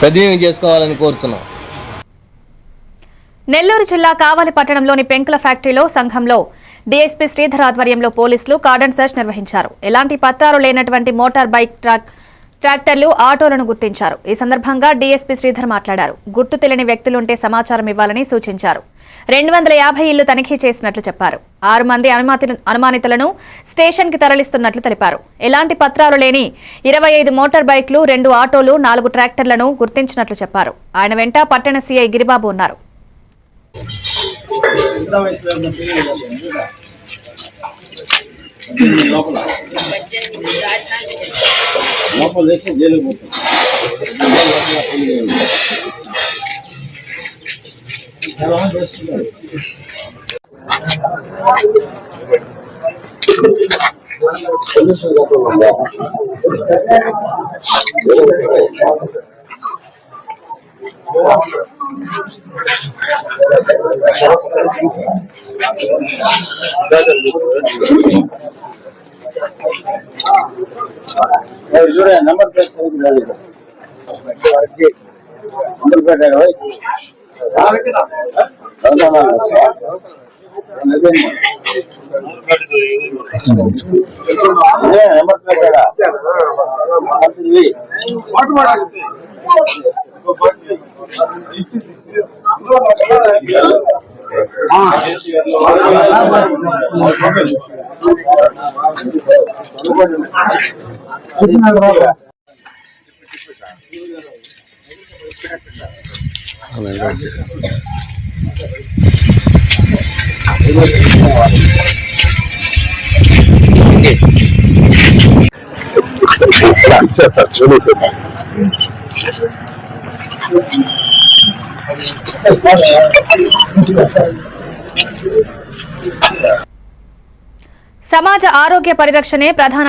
సద్వినియోగం చేసుకోవాలని కోరుతున్నాం. నెల్లూరు జిల్లా కావలి పట్టణంలోని పెంకుల ఫ్యాక్టరీలో సంఘంలో డీఎస్పీ శ్రీధర్ ఆధ్వర్యంలో పోలీసులు కార్డన్ సెర్చ్ నిర్వహించారు. ఎలాంటి పత్రాలు లేనటువంటి మోటార్ బైక్ ట్రాక్ ట్రాక్టర్లు ఆటోలను గుర్తించారు. ఈ సందర్భంగా డీఎస్పీ శ్రీధర్ మాట్లాడారు. గుర్తు తెలియని వ్యక్తులుంటే సమాచారం ఇవ్వాలని సూచించారు. రెండు వందల యాభై ఇళ్ళు తనిఖీ చేసినట్లు చెప్పారు. ఆరు మంది అనుమానితులను స్టేషన్కి తరలిస్తున్నట్లు తెలిపారు. ఎలాంటి పత్రాలు లేని ఇరవై ఐదు మోటార్ బైక్లు రెండు ఆటోలు నాలుగు ట్రాక్టర్లను గుర్తించినట్లు చెప్పారు. ఆయన వెంట పట్టణ సీఐ గిరిబాబు ఉన్నారు. లోపల వేసి జైలుకి పోతుంది చాలా ಇವರ number plate number plate number plate ಹಾ 这是直立式的。Thank you. समाज आरोग्य पररक्षण प्रधान